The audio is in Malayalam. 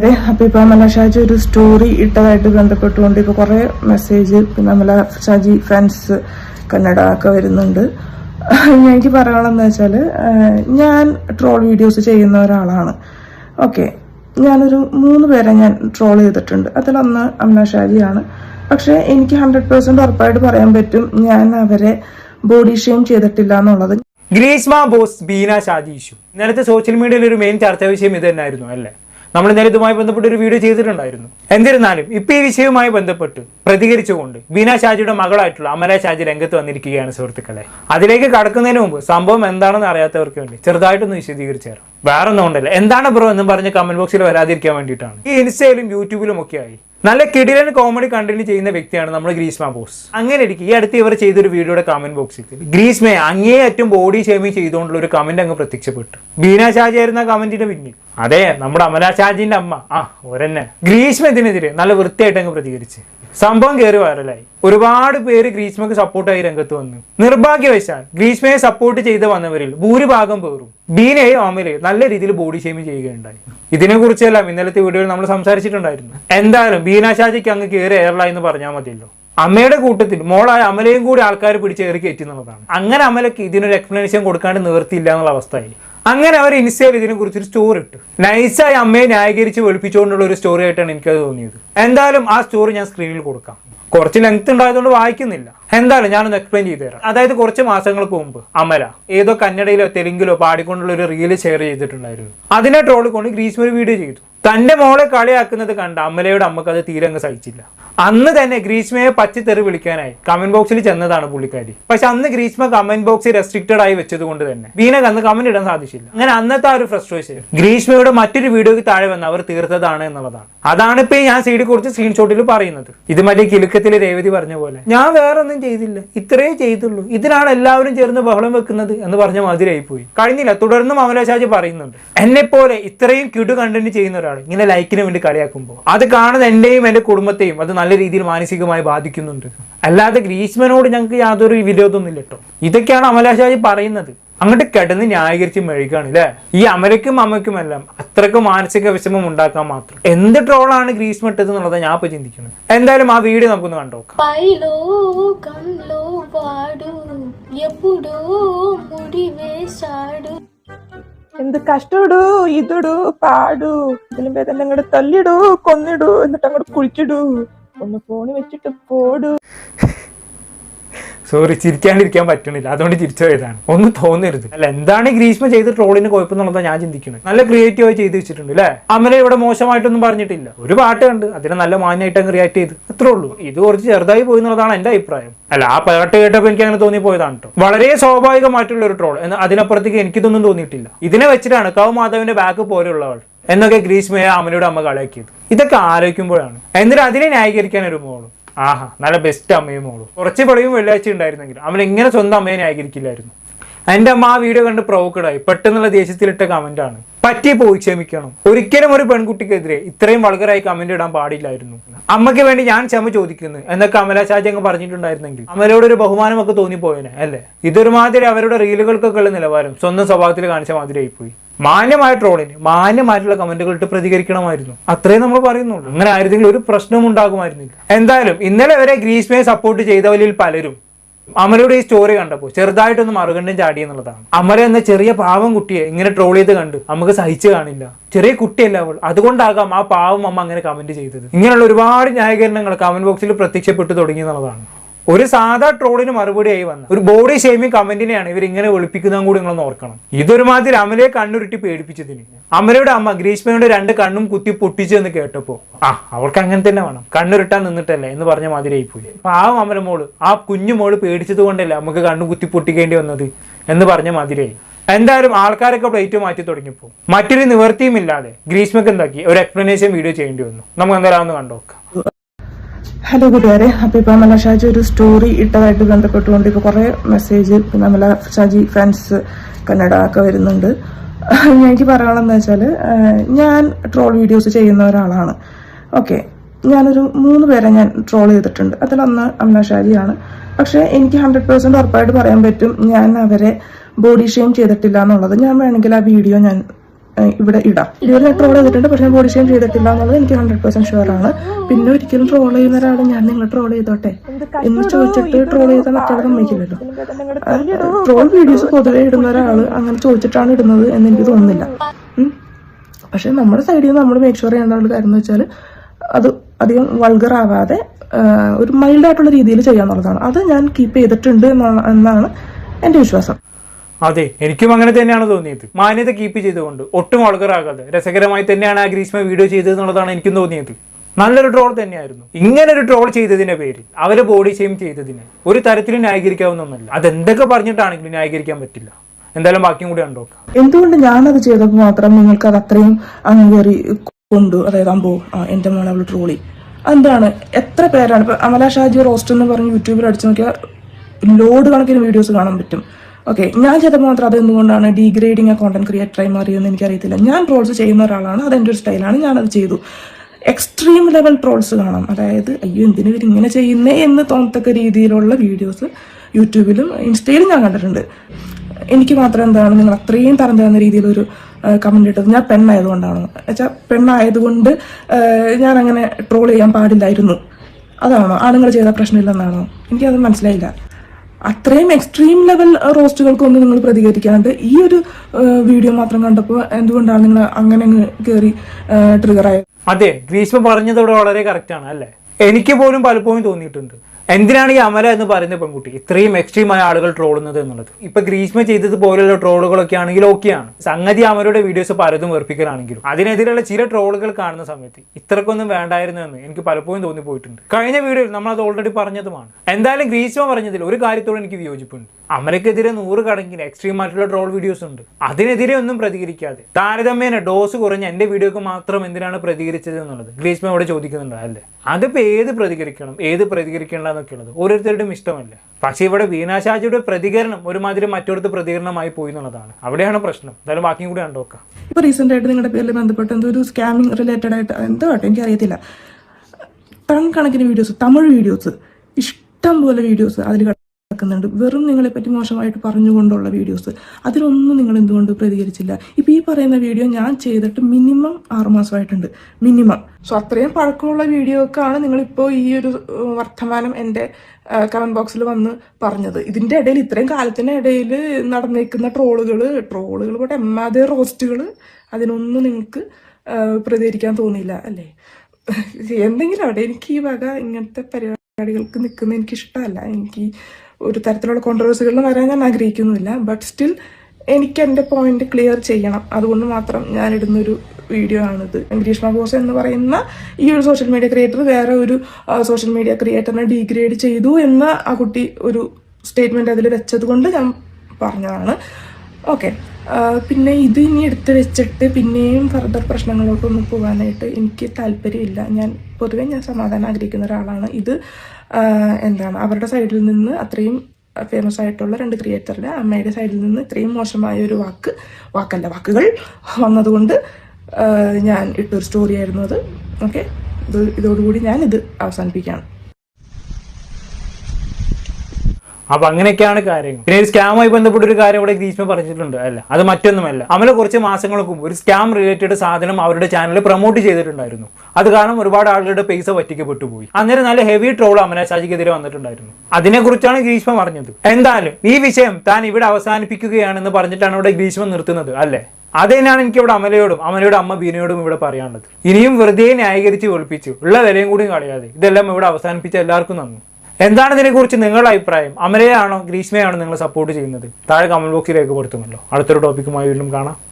അതെ അപ്പൊ ഇപ്പൊ അമല ഷാജി ഒരു സ്റ്റോറി ഇട്ടതായിട്ട് ബന്ധപ്പെട്ടുകൊണ്ട് ഇപ്പൊ കൊറേ മെസ്സേജ് പിന്നെ അമല ഷാജി ഫാൻസ് കന്നഡ ഒക്കെ വരുന്നുണ്ട്. എനിക്ക് പറയണമെന്ന് വെച്ചാൽ ഞാൻ ട്രോൾ വീഡിയോസ് ചെയ്യുന്ന ഒരാളാണ്. ഓക്കെ ഞാനൊരു മൂന്ന് പേരെ ഞാൻ ട്രോൾ ചെയ്തിട്ടുണ്ട്. അതിലൊന്ന് അമല ഷാജിയാണ്. പക്ഷെ എനിക്ക് ഹൺഡ്രഡ് പേഴ്സെന്റ് ഉറപ്പായിട്ട് പറയാൻ പറ്റും ഞാൻ അവരെ ബോഡി ഷെയിം ചെയ്തിട്ടില്ല എന്നുള്ളത്. ഗ്രീസ്മ ബോസ് ബീന ഷാജി ഇഷ്യൂ. നേരത്തെ സോഷ്യൽ മീഡിയയിൽ ഒരു മെയിൻ ചർച്ചാ വിഷയം ഇത് തന്നെയായിരുന്നു അല്ലേ? നമ്മൾ ഇന്നലെ ഇതുമായി ബന്ധപ്പെട്ട് ഒരു വീഡിയോ ചെയ്തിട്ടുണ്ടായിരുന്നു. എന്നിരുന്നാലും ഇപ്പൊ ഈ വിഷയവുമായി ബന്ധപ്പെട്ട് പ്രതികരിച്ചുകൊണ്ട് ബീന ഷാജിയുടെ മകളായിട്ടുള്ള അമല ഷാജി രംഗത്ത് വന്നിരിക്കുകയാണ് സുഹൃത്തുക്കളെ. അതിലേക്ക് കടക്കുന്നതിന് മുമ്പ് സംഭവം എന്താണെന്ന് അറിയാത്തവർക്ക് വേണ്ടി ചെറുതായിട്ടൊന്ന് വിശദീകരിച്ചു തരാം വേറെ ഒന്നും ഉണ്ടല്ല. എന്താണ് ബ്രോ എന്നും പറഞ്ഞ് കമന്റ് ബോക്സിൽ വരാതിരിക്കാൻ വേണ്ടിയിട്ടാണ്. ഈ ഇൻസ്റ്റയിലും യൂട്യൂബിലും ഒക്കെ ആയി. നല്ല കിടിലൻ കോമഡി കണ്ടിന്യൂ ചെയ്യുന്ന വ്യക്തിയാണ് നമ്മൾ ഗ്രീസ്മ ബോസ്. അങ്ങനെ ഇരിക്കും. ഈ അടുത്ത് ഇവർ ചെയ്തൊരു വീഡിയോയുടെ കമന്റ് ബോക്സിൽ ഗ്രീസ്മയെ അങ്ങേയറ്റം ബോഡി ഷേമിങ് ചെയ്തുകൊണ്ടുള്ള ഒരു കമന്റ് അങ്ങ് പ്രത്യക്ഷപ്പെട്ടു. ബീന ഷാജി ആയിരുന്ന കമന്റിന്റെ പിന്നിൽ. അതെ നമ്മുടെ അമല ഷാജിന്റെ അമ്മ. ആ ഒരെന്നെ. ഗ്രീഷ്മ ഇതിനെതിരെ നല്ല വൃത്തിയായിട്ട് അങ്ങ് പ്രതികരിച്ച്. സംഭവം കയറി വൈറലായി. ഒരുപാട് പേര് ഗ്രീഷ്മക്ക് സപ്പോർട്ടായി രംഗത്ത് വന്നു. നിർഭാഗ്യവശാൽ ഗ്രീഷ്മയെ സപ്പോർട്ട് ചെയ്ത് വന്നവരിൽ ഭൂരിഭാഗം പേരും ബീനയെ അമലയും നല്ല രീതിയിൽ ബോഡി ഷേമിങ് ചെയ്യുകയുണ്ടായി. ഇതിനെ കുറിച്ചെല്ലാം ഇന്നലത്തെ വീഡിയോയിൽ നമ്മൾ സംസാരിച്ചിട്ടുണ്ടായിരുന്നു. എന്തായാലും ബീനാശാജിക്ക് അങ്ങ് കയറി എയർലൈൻ എന്ന് പറഞ്ഞാൽ മതിയല്ലോ. അമ്മയുടെ കൂട്ടത്തിൽ മോളായ അമലയും കൂടി ആൾക്കാർ പിടിച്ചേറി കയറ്റി എന്നുള്ളതാണ്. അങ്ങനെ അമലയ്ക്ക് ഇതിനൊരു എക്സ്പ്ലനേഷൻ കൊടുക്കാണ്ട് നിവർത്തിയില്ല എന്നുള്ള അവസ്ഥയായി. അങ്ങനെ അവർ ഇൻസ്റ്റയിൽ ഇതിനെക്കുറിച്ച് കുറിച്ചൊരു സ്റ്റോറി ഇട്ടു. നൈസായി അമ്മയെ ന്യായീകരിച്ച് വെളുപ്പിച്ചുകൊണ്ടുള്ള ഒരു സ്റ്റോറി ആയിട്ടാണ് എനിക്കത് തോന്നിയത്. എന്തായാലും ആ സ്റ്റോറി ഞാൻ സ്ക്രീനിൽ കൊടുക്കാം. കുറച്ച് ലെങ്ത് ഉണ്ടായതുകൊണ്ട് വായിക്കുന്നില്ല. എന്തായാലും ഞാനൊന്ന് എക്സ്പ്ലെയിൻ ചെയ്തു തരാം. അതായത് കുറച്ച് മാസങ്ങൾക്ക് മുമ്പ് അമല ഏതോ കന്നഡയിലോ തെലുങ്കിലോ പാടിക്കൊണ്ടുള്ള ഒരു റീൽ ഷെയർ ചെയ്തിട്ടുണ്ടായിരുന്നു. അതിനെ ട്രോൾ കൊണ്ട് ഗ്രീഷ്മ ഒരു വീഡിയോ ചെയ്തു. തന്റെ മോളെ കളിയാക്കുന്നത് കണ്ട അമലയുടെ അമ്മയ്ക്ക് അത് തീരെ അങ്ങ് സഹിച്ചില്ല. അന്ന് തന്നെ ഗ്രീഷ്മയെ പച്ചത്തെറി വിളിക്കാനായി കമന്റ് ബോക്സിൽ ചെന്നതാണ് പുള്ളിക്കാരി. പക്ഷെ അന്ന് ഗ്രീഷ്മ കമന്റ് ബോക്സ് റെസ്ട്രിക്റ്റഡ് ആയി വെച്ചത് കൊണ്ട് തന്നെ. വീണക്ക് അന്ന് കമന്റ് ഇടാൻ സാധിച്ചില്ല. അങ്ങനെ അന്നത്തെ ആ ഒരു ഫ്രസ്ട്രേഷൻ ഗ്രീഷ്മയുടെ മറ്റൊരു വീഡിയോക്ക് താഴെ വന്ന് അവർ തീർത്തതാണ് എന്നുള്ളതാണ്. അതാണ് ഇപ്പൊ ഞാൻ സീഡി കുറിച്ച് സ്ക്രീൻഷോട്ടിൽ പറയുന്നത്. ഇത് മറ്റേ കിലുക്കത്തിൽ രേവതി പറഞ്ഞ പോലെ. ഞാൻ വേറെ ഒന്നും ചെയ്തില്ല. ഇത്രേ ചെയ്തുള്ളൂ. ഇതിനാണ് എല്ലാവരും ചേർന്ന് ബഹളം വെക്കുന്നത് എന്ന് പറഞ്ഞ മാതിരിയായി പോയി കഴിഞ്ഞില്ല. തുടർന്നും അമലശാജി പറയുന്നുണ്ട്. എന്നെ പോലെ ഇത്രയും കിടു കണ്ടന്റ് ചെയ്യുന്ന ഒരാൾ ഇങ്ങനെ ലൈക്കിന് വേണ്ടി കളിയാക്കുമ്പോൾ അത് കാണുന്ന എന്റെയും എന്റെ കുടുംബത്തെയും അത് നല്ല രീതിയിൽ മാനസികമായി ബാധിക്കുന്നുണ്ട്. അല്ലാതെ ഗ്രീഷ്മനോട് ഞങ്ങൾക്ക് യാതൊരു വിരോധമൊന്നുമില്ല കേട്ടോ. ഇതൊക്കെയാണ് അമലാശാജി പറയുന്നത്. അങ്ങോട്ട് കിടന്ന് ന്യായീകരിച്ച് മെഴുകാണ് അല്ലേ? ഈ അമലയ്ക്കും അമ്മയ്ക്കുമെല്ലാം അത്രയ്ക്ക് മാനസിക വിഷമം ഉണ്ടാക്കാൻ മാത്രം. എന്ത് ട്രോളാണ് ഗ്രീസ് ഇട്ടത് എന്നുള്ളത് ഞാൻ ഇപ്പൊ ചിന്തിക്കുന്നത് എന്തായാലും ആ വീഡിയോ നമുക്കൊന്ന് കണ്ടോക്കാം എന്ത് കഷ്ടടൂ ഇതിടൂ പാടൂ ഇതിലും വേദന അങ്ങോട്ട് കൊന്നിടൂ എന്നിട്ട് അങ്ങോട്ട് കുഴിച്ചിടൂ. ഒന്ന് ഫോണ് വെച്ചിട്ട് പോടൂ. സോറി ചിരിക്കാണ്ടിരിക്കാൻ പറ്റണില്ല. അതുകൊണ്ട് ചിരിച്ചു പോയതാണ്. ഒന്നും തോന്നരുത്. അല്ല എന്താണ് ഗ്രീഷ്മ ചെയ്ത് ട്രോളിന് കുഴപ്പമെന്നുള്ളതാണ് ഞാൻ ചിന്തിക്കുന്നത്. നല്ല ക്രിയേറ്റീവ് ആയി ചെയ്ത് വെച്ചിട്ടുണ്ട് അല്ലേ അമല ഇവിടെ മോശമായിട്ടൊന്നും പറഞ്ഞിട്ടില്ല. ഒരു പാട്ട് കണ്ട് അതിനെ നല്ല മാന്യമായിട്ട് റിയാക്ട് ചെയ്ത്. അത്രേ ഉള്ളൂ. ഇത് കുറച്ച് ചെറുതായി പോയി എന്നുള്ളതാണ് എന്റെ അഭിപ്രായം. അല്ല ആ പാട്ട് കേട്ടപ്പോൾ എനിക്ക് അങ്ങനെ തോന്നി പോയതാണ് കേട്ടോ വളരെ സ്വാഭാവികമായിട്ടുള്ള ഒരു ട്രോൾ അതിനപ്പുറത്തേക്ക് എനിക്കിതൊന്നും തോന്നിയിട്ടില്ല. ഇതിനെ വെച്ചിട്ടാണ് കൗ മാധവിന്റെ ബാക്ക് പോലെയുള്ളവൾ. എന്നൊക്കെ ഗ്രീഷ്മയെ അമ്മയുടെ അമ്മ കളിയാക്കിയത്. ഇതൊക്കെ ആലോചിക്കുമ്പോഴാണ്. എന്നിട്ട് അതിനെ ന്യായീകരിക്കാൻ ഒരു മോളും. ആഹാ നല്ല ബെസ്റ്റ് അമ്മയും മോളും. കുറച്ച് പടയും വെള്ളിയാഴ്ച ഉണ്ടായിരുന്നെങ്കിൽ അവൻ ഇങ്ങനെ സ്വന്തം അമ്മയെ ന്യായീകരിക്കില്ലായിരുന്നു. എന്റെ അമ്മ ആ വീഡിയോ കണ്ട് പ്രൊവോക്കഡ് ആയി പെട്ടെന്നുള്ള ദേഷ്യത്തിലിട്ട ആണ്. പറ്റി പോയി ക്ഷമിക്കണം. ഒരിക്കലും ഒരു പെൺകുട്ടിക്കെതിരെ ഇത്രയും വളകരായി കമന്റ് ഇടാൻ പാടില്ലായിരുന്നു. അമ്മയ്ക്ക് വേണ്ടി ഞാൻ ക്ഷമ ചോദിക്കുന്നു എന്നൊക്കെ അമല ഷാജി അങ്ങ് പറഞ്ഞിട്ടുണ്ടായിരുന്നെങ്കിൽ അമലയോട് ഒരു ബഹുമാനമൊക്കെ തോന്നിപ്പോയനെ അല്ലേ? ഇതൊരുമാതിരി അവരുടെ റീലുകൾക്കൊക്കെ ഉള്ള നിലവാരം സ്വന്തം സ്വഭാവത്തിൽ കാണിച്ച മാതിരിയായി പോയി മാന്യമായ ട്രോളിന് മാന്യമായിട്ടുള്ള കമന്റുകൾ ഇട്ട് പ്രതികരിക്കണമായിരുന്നു. അത്രേ നമ്മൾ പറയുന്നുള്ളൂ. അങ്ങനെ ആയിരുന്നെങ്കിൽ ഒരു പ്രശ്നവും ഉണ്ടാകുമായിരുന്നില്ല. എന്തായാലും ഇന്നലെ വരെ ഗ്രീസ്മയെ സപ്പോർട്ട് ചെയ്തവരിൽ പലരും അമലയുടെ ഈ സ്റ്റോറി കണ്ടപ്പോൾ ചെറുതായിട്ടൊന്ന് മറുകണ്ടും ചാടി എന്നുള്ളതാണ്. അമല എന്ന ചെറിയ പാവം കുട്ടിയെ ഇങ്ങനെ ട്രോൾ ചെയ്ത് കണ്ട് നമുക്ക് സഹിച്ചു കാണില്ല. ചെറിയ കുട്ടിയല്ല അവൾ. അതുകൊണ്ടാകാം ആ പാവം അമ്മ അങ്ങനെ കമന്റ് ചെയ്തത്. ഇങ്ങനെയുള്ള ഒരുപാട് ന്യായീകരണങ്ങൾ കമന്റ് ബോക്സിൽ പ്രത്യക്ഷപ്പെട്ടു തുടങ്ങി എന്നുള്ളതാണ്. ഒരു സാധാ ട്രോളിന് മറുപടിയായി വന്നു ഒരു ബോഡി ഷേമിങ് കമന്റിനെയാണ് ഇവർ ഇങ്ങനെ ഒളിപ്പിക്കുന്നതും കൂടി നിങ്ങളൊന്ന് ഓർക്കണം. ഇതൊരുമാതിരി അമലയെ കണ്ണുരുട്ടി പേടിപ്പിച്ചതിന്. അമലയുടെ അമ്മ ഗ്രീഷ്മയുടെ രണ്ട് കണ്ണും കുത്തി പൊട്ടിച്ചു എന്ന് കേട്ടപ്പോ ആ അവൾക്ക് അങ്ങനെ തന്നെ വേണം. കണ്ണുരുട്ടാൻ നിന്നിട്ടല്ലേ? എന്ന് പറഞ്ഞ മാതിരിയായി പോയി പാവം അമല മോൾ ആ കുഞ്ഞു മോൾ പേടിച്ചത് കൊണ്ടല്ലേ നമുക്ക് കണ്ണു കുത്തി പൊട്ടിക്കേണ്ടി വന്നത് എന്ന് പറഞ്ഞ മാതിരിയായി എന്തായാലും ആൾക്കാരൊക്കെ പ്ലേറ്റ് മാറ്റി തുടങ്ങിയപ്പോൾ മറ്റൊരു നിവർത്തിയും ഇല്ലാതെ ഗ്രീഷ്മക്ക് എന്താക്കി? ഒരു എക്സ്പ്ലനേഷൻ വീഡിയോ ചെയ്യേണ്ടി വന്നു. നമുക്ക് എന്തായാലും ഒന്ന് കണ്ടോക്കാം ഹലോ കൂട്ടുകാരെ അപ്പൊ ഇപ്പൊ അമല ഷാജി ഒരു സ്റ്റോറി ഇട്ടതായിട്ട് ബന്ധപ്പെട്ടുകൊണ്ട് ഇപ്പൊ കുറെ മെസ്സേജ് പിന്നെ അമല ഷാജി ഫാൻസ് കന്നഡ ഒക്കെ വരുന്നുണ്ട് എനിക്ക് പറയണമെന്ന് വെച്ചാൽ ഞാൻ ട്രോൾ വീഡിയോസ് ചെയ്യുന്ന ഒരാളാണ്. ഓക്കെ ഞാനൊരു മൂന്ന് പേരെ ഞാൻ ട്രോൾ ചെയ്തിട്ടുണ്ട്. അതിലൊന്ന് അമല ഷാജിയാണ്. പക്ഷെ എനിക്ക് ഹൺഡ്രഡ് പേഴ്സെന്റ് ഉറപ്പായിട്ട് പറയാൻ പറ്റും ഞാൻ അവരെ ബോഡി ഷെയിം ചെയ്തിട്ടില്ല എന്നുള്ളത്. ഞാൻ വേണമെങ്കിൽ ആ വീഡിയോ ഞാൻ ഇവിടെ ഇടാം. ഇതുവരെ ട്രോൾ ചെയ്തിട്ടുണ്ട് പക്ഷെ ബോഡി ഷെയിം ചെയ്തിട്ടില്ല എന്നുള്ളത് എനിക്ക് ഹൺഡ്രഡ് പെർസെന്റ് ഷുവർ ആണ്. പിന്നെ ഒരിക്കലും ട്രോൾ ചെയ്യുന്ന ഞാൻ നിങ്ങളെ ട്രോൾ ചെയ്തോട്ടെ എന്ന് ചോദിച്ചിട്ട് ട്രോൾ ചെയ്താൽ മറ്റൊരാൾ സമ്മതിക്കില്ലല്ലോ. ട്രോൾ വീഡിയോസ് പൊതുവെ ഇടുന്ന ഒരാൾ അങ്ങനെ ചോദിച്ചിട്ടാണ് ഇടുന്നത് എന്ന് എനിക്ക് തോന്നുന്നില്ല. പക്ഷെ നമ്മുടെ സൈഡിൽ നിന്ന് നമ്മൾ മേക്ക് ഷുവർ ചെയ്യേണ്ട ഒരു കാര്യം എന്ന് വെച്ചാൽ അത് അധികം വൾഗർ ആവാതെ ഒരു മൈൽഡ് ആയിട്ടുള്ള രീതിയിൽ ചെയ്യാന്നുള്ളതാണ്. അത് ഞാൻ കീപ്പ് ചെയ്തിട്ടുണ്ട് എന്നാണ് എന്റെ വിശ്വാസം. അതെ എനിക്കും അങ്ങനെ തന്നെയാണ് തോന്നിയത്. മാന്യത കീപ്പ് ചെയ്തുകൊണ്ട് ഒട്ടും വളകറാകാതെ രസകരമായി തന്നെയാണ് ആ ഗ്രീഷ്മ വീഡിയോ ചെയ്തത് എന്നുള്ളതാണ് എനിക്കും തോന്നിയത്. നല്ലൊരു ട്രോൾ തന്നെയായിരുന്നു. ഇങ്ങനെ ഒരു ട്രോൾ ചെയ്തതിന്റെ പേരിൽ അവരെ ബോഡി ഷെയിം ചെയ്തതിന് ഒരു തരത്തിലും ന്യായീകരിക്കാവുന്ന ഒന്നല്ല. അതെന്തൊക്കെ പറഞ്ഞിട്ടാണെങ്കിലും ന്യായീകരിക്കാൻ പറ്റില്ല. എന്തായാലും ബാക്കിയും കൂടി കണ്ടോ എന്തുകൊണ്ട് ഞാനത് ചെയ്തപ്പോൾ മാത്രം നിങ്ങൾക്ക് അത് അത്രയും അംഗീകരി കൊണ്ടു അതായത് അമ്പോ എന്റെ മോളെ അവൾ ട്രോളി എന്താണ് എത്ര പേരാണ്? ഇപ്പൊ അമല ഷാജി റോസ്റ്റ് എന്ന് പറഞ്ഞ് യൂട്യൂബിൽ അടിച്ചു നോക്കിയാൽ ലോഡ് കണക്കിന് വീഡിയോസ് കാണാൻ പറ്റും. ഓക്കെ ഞാൻ ചെയ്തപ്പോൾ മാത്രം അത് എന്തുകൊണ്ടാണ് ഡീഗ്രേഡിങ് കോണ്ടന്റ് ക്രിയേറ്ററായി മാറിയെന്ന് എനിക്കറിയത്തില്ല. ഞാൻ ട്രോൾസ് ചെയ്യുന്ന ഒരാളാണ് അത് എന്റെ ഒരു സ്റ്റൈലാണ് ഞാനത് ചെയ്തു. എക്സ്ട്രീം ലെവൽ ട്രോൾസ് കാണാം. അതായത് അയ്യോ എന്തിനു ഇവർ ഇങ്ങനെ ചെയ്യുന്നേ എന്ന് തോന്നത്തക്ക രീതിയിലുള്ള വീഡിയോസ് യൂട്യൂബിലും ഇൻസ്റ്റയിലും ഞാൻ കണ്ടിട്ടുണ്ട്. എനിക്ക് മാത്രം എന്താണ് നിങ്ങൾ അത്രയും തരം തരുന്ന രീതിയിലൊരു കമന്റ് ഇട്ടത്? ഞാൻ പെണ്ണായതുകൊണ്ടാണ്. വെച്ചാൽ പെണ്ണായതുകൊണ്ട് ആ, ഞാൻ അങ്ങനെ ട്രോൾ ചെയ്യാൻ പാടില്ലായിരുന്നു. അതാണോ? ആണുങ്ങൾ ചെയ്ത പ്രശ്നമില്ലെന്നാണോ? എനിക്കത് മനസ്സിലായില്ല. അത്രയും എക്സ്ട്രീം ലെവൽ റോസ്റ്റുകൾക്കൊന്നും നിങ്ങൾ പ്രതികരിക്കാണ്ട് ഈ ഒരു വീഡിയോ മാത്രം കണ്ടപ്പോൾ എന്തുകൊണ്ടാണ് നിങ്ങൾ അങ്ങനെ അങ്ങ് കയറി ട്രിഗർ ആയത്? അതെ ഗ്രീഷ്മ പറഞ്ഞതോടെ വളരെ കറക്റ്റാണ് അല്ലേ? എനിക്ക് പോലും പലപ്പോഴും തോന്നിയിട്ടുണ്ട്. എന്തിനാണ് ഈ അമല എന്ന് പറയുന്ന പെൺകുട്ടി? ഇത്രയും എക്സ്ട്രീമായ ആളുകൾ ട്രോളുന്നത് എന്നുള്ളത്. ഇപ്പൊ ഗ്രീഷ്മ ചെയ്തത് പോലെയുള്ള ട്രോളുകളൊക്കെ ആണെങ്കിൽ ഓക്കെയാണ് സംഗതി അമലയുടെ വീഡിയോസ് പലതും വെറുപ്പിക്കലാണെങ്കിലും. അതിനെതിരെയുള്ള ചില ട്രോളുകൾ കാണുന്ന സമയത്ത് ഇത്രക്കൊന്നും വേണ്ടായിരുന്നു എന്ന് എനിക്ക് പലപ്പോഴും തോന്നിപ്പോയിട്ടുണ്ട്. കഴിഞ്ഞ വീഡിയോയിൽ നമ്മൾ അത് ഓൾറെഡി പറഞ്ഞതുമാണ്. എന്തായാലും ഗ്രീഷ്മ പറഞ്ഞതിൽ ഒരു കാര്യത്തോട് എനിക്ക് വിയോജിപ്പുണ്ട്. അമലക്കെതിരെ നൂറ് കണക്കിന് എക്സ്ട്രീം ആയിട്ടുള്ള ട്രോൾ വീഡിയോസ് ഉണ്ട്. അതിനെതിരെ ഒന്നും പ്രതികരിക്കാതെ. താരതമ്യേന ഡോസ് കുറഞ്ഞ എന്റെ വീഡിയോക്ക് മാത്രം എന്തിനാണ് പ്രതികരിച്ചത് എന്നുള്ളത്. ഗ്രീഷ്മ ഇവിടെ ചോദിക്കുന്നുണ്ട് അല്ലേ? അതിപ്പോ ഏത് പ്രതികരിക്കണം? ഏത് പ്രതികരിക്കണ്ട എന്നൊക്കെ ഉള്ളത് ഓരോരുത്തരുടെയും ഇഷ്ടമല്ല. പക്ഷേ ഇവിടെ വീണാശാജിയുടെ പ്രതികരണം ഒരുമാതിരി മറ്റൊരുത്ത് പ്രതികരണമായി പോയി എന്നുള്ളതാണ്. അവിടെയാണ് പ്രശ്നം. എന്തായാലും ബാക്കിയും കൂടി കണ്ടോക്കാം ഇപ്പൊ റീസെന്റ് ആയിട്ട് നിങ്ങളുടെ പേരിൽ ബന്ധപ്പെട്ട് എന്തോ ഒരു സ്കാമിംഗ് റിലേറ്റഡ് ആയിട്ട് എന്തോ ആട്ടെ എനിക്കറിയത്തില്ല. ടൺ കണക്കിന് വീഡിയോസ് തമിഴ് വീഡിയോസ് ഇഷ്ടം പോലെ വീഡിയോസ് അതിൽ കിടക്കുന്നുണ്ട് വെറും നിങ്ങളെ പറ്റി മോശമായിട്ട് പറഞ്ഞുകൊണ്ടുള്ള വീഡിയോസ്. അതിലൊന്നും നിങ്ങൾ എന്തുകൊണ്ട് പ്രതികരിച്ചില്ല? ഇപ്പൊ ഈ പറയുന്ന വീഡിയോ ഞാൻ ചെയ്തിട്ട് മിനിമം ആറു മാസമായിട്ടുണ്ട്. മിനിമം. സോ അത്രയും പഴക്കമുള്ള വീഡിയോക്കാണ് നിങ്ങളിപ്പോൾ ഈ ഒരു വർത്തമാനം എന്റെ കമന്റ് ബോക്സിൽ വന്ന് പറഞ്ഞത്. ഇതിന്റെ ഇടയിൽ ഇത്രയും കാലത്തിന്റെ ഇടയിൽ നടന്നേക്കുന്ന ട്രോളുകൾ ട്രോളുകൾ പോട്ടെ എമ്മാതെ റോസ്റ്റുകൾ അതിനൊന്നും നിങ്ങൾക്ക് പ്രതികരിക്കാൻ തോന്നിയില്ല അല്ലേ? എന്തെങ്കിലും അവിടെ എനിക്ക് ഈ വക ഇങ്ങനത്തെ പരിപാടികൾക്ക് നിൽക്കുന്ന എനിക്ക് ഇഷ്ടമല്ല എനിക്ക് ഒരു തരത്തിലുള്ള കോൺട്രവേഴ്സികളിൽ വരാൻ ഞാൻ ആഗ്രഹിക്കുന്നില്ല ബട്ട് സ്റ്റിൽ എനിക്ക് എന്റെ പോയിന്റ് ക്ലിയർ ചെയ്യണം. അതുകൊണ്ട് മാത്രം ഞാൻ ഇടുന്നൊരു വീഡിയോ ആണിത്. ഗ്രീഷ്മ ബോസ് എന്ന് പറയുന്ന ഈ ഒരു സോഷ്യൽ മീഡിയ ക്രിയേറ്റർ വേറെ ഒരു സോഷ്യൽ മീഡിയ ക്രിയേറ്ററിനെ ഡീഗ്രേഡ് ചെയ്തു എന്ന് ആ കുട്ടി ഒരു സ്റ്റേറ്റ്മെന്റ് അതിൽ വെച്ചത് കൊണ്ട് ഞാൻ പറഞ്ഞതാണ്. ഓക്കെ പിന്നെ ഇത് ഇനി എടുത്തു വെച്ചിട്ട് പിന്നെയും ഫർദർ പ്രശ്നങ്ങളോട്ടൊന്നും പോകാനായിട്ട് എനിക്ക് താല്പര്യമില്ല. ഞാൻ പൊതുവെ ഞാൻ സമാധാനം ആഗ്രഹിക്കുന്ന ഒരാളാണ്. ഇത് എന്താണ് അവരുടെ സൈഡിൽ നിന്ന് അത്രയും ഫേമസ് ആയിട്ടുള്ള രണ്ട് ക്രിയേറ്ററുടെ അമ്മയുടെ സൈഡിൽ നിന്ന് ഇത്രയും മോശമായ ഒരു വാക്ക് വാക്കല്ല വാക്കുകൾ വന്നതുകൊണ്ട് ഞാൻ ഇട്ടൊരു സ്റ്റോറി ആയിരുന്നു അത്. ഓക്കെ ഇത് ഇതോടുകൂടി ഞാൻ ഇത് അവസാനിപ്പിക്കുകയാണ് അപ്പൊ അങ്ങനെയൊക്കെയാണ് കാര്യങ്ങൾ. പിന്നെ ഒരു സ്കാമുമായി ബന്ധപ്പെട്ട ഒരു കാര്യം ഇവിടെ ഗ്രീഷ്മ പറഞ്ഞിട്ടുണ്ട്. അല്ല അത് മറ്റൊന്നുമല്ല. അമല കുറച്ച് മാസങ്ങൾക്ക് ഒരു സ്കാം റിലേറ്റഡ് സാധനം അവരുടെ ചാനൽ പ്രൊമോട്ട് ചെയ്തിട്ടുണ്ടായിരുന്നു. അത് കാരണം ഒരുപാട് ആളുകളുടെ പൈസ പറ്റിക്കപ്പെട്ടു പോയി. അന്നേരം നല്ല ഹെവി ട്രോൾ അമല ഷാജിക്കെതിരെ വന്നിട്ടുണ്ടായിരുന്നു. അതിനെക്കുറിച്ചാണ് ഗ്രീഷ്മ പറഞ്ഞത്. എന്തായാലും ഈ വിഷയം താൻ ഇവിടെ അവസാനിപ്പിക്കുകയാണെന്ന് പറഞ്ഞിട്ടാണ് ഇവിടെ ഗ്രീഷ്മ നിർത്തുന്നത് അല്ലേ? അത് തന്നെയാണ് എനിക്ക് ഇവിടെ അമലയോടും അമലയുടെ അമ്മ ബീനയോടും ഇവിടെ പറയാനുള്ളത്. ഇനിയും വെറുതെ ന്യായീകരിച്ച് ഒളിപ്പിച്ചു ഉള്ള വിലയും കൂടിയും കളയാതെ ഇതെല്ലാം ഇവിടെ അവസാനിപ്പിച്ച എല്ലാവർക്കും നന്ദി. എന്താണ് ഇതിനെക്കുറിച്ച് നിങ്ങളുടെ അഭിപ്രായം? അമരയാണോ ഗ്രീഷ്മയാണോ നിങ്ങൾ സപ്പോർട്ട് ചെയ്യുന്നത്? താഴെ കമന്റ് ബോക്സിൽ രേഖപ്പെടുത്തുമല്ലോ അടുത്തൊരു ടോപ്പിക്കുമായി വീണ്ടും കാണാം.